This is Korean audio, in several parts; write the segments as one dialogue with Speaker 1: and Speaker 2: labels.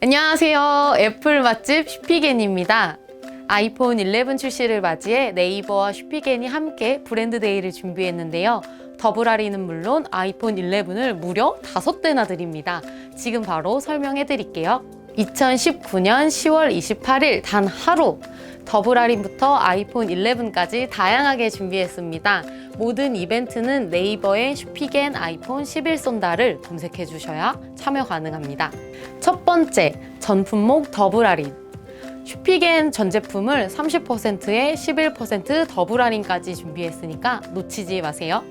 Speaker 1: 안녕하세요. 애플 맛집 슈피겐입니다. 아이폰 11 출시를 맞이해 네이버와 슈피겐이 함께 브랜드 데이를 준비했는데요. 더블 할인은 물론 아이폰 11을 무려 5대나 드립니다. 지금 바로 설명해 드릴게요. 2019년 10월 28일 단 하루 더블 할인부터 아이폰 11까지 다양하게 준비했습니다. 모든 이벤트는 네이버에 슈피겐 아이폰 11 쏜다를 검색해 주셔야 참여 가능합니다. 첫 번째, 전품목 더블 할인. 슈피겐 전 제품을 30%에 11% 더블 할인까지 준비했으니까 놓치지 마세요.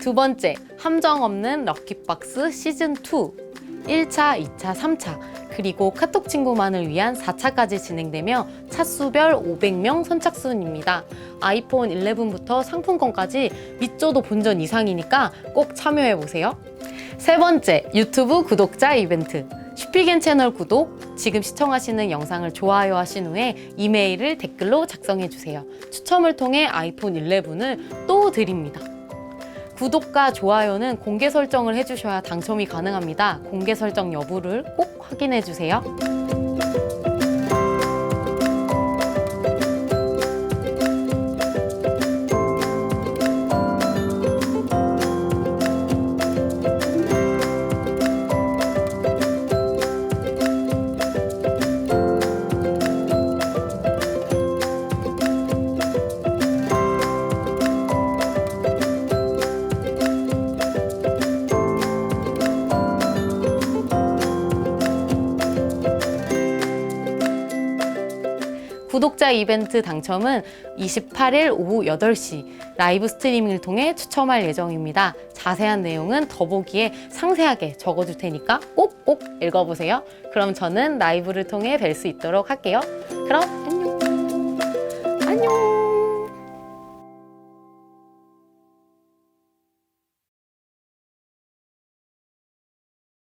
Speaker 1: 두 번째, 함정 없는 럭키박스 시즌2. 1차, 2차, 3차, 그리고 카톡 친구만을 위한 4차까지 진행되며 차수별 500명 선착순입니다. 아이폰 11부터 상품권까지 밑줘도 본전 이상이니까 꼭 참여해보세요. 세 번째, 유튜브 구독자 이벤트. 슈피겐 채널 구독, 지금 시청하시는 영상을 좋아요 하신 후에 이메일을 댓글로 작성해 주세요. 추첨을 통해 아이폰 11을 또 드립니다. 구독과 좋아요는 공개 설정을 해주셔야 당첨이 가능합니다. 공개 설정 여부를 꼭 확인해 주세요. 구독자 이벤트 당첨은 28일 오후 8시 라이브 스트리밍을 통해 추첨할 예정입니다. 자세한 내용은 더보기에 상세하게 적어줄 테니까 꼭꼭 읽어보세요. 그럼 저는 라이브를 통해 뵐 수 있도록 할게요. 그럼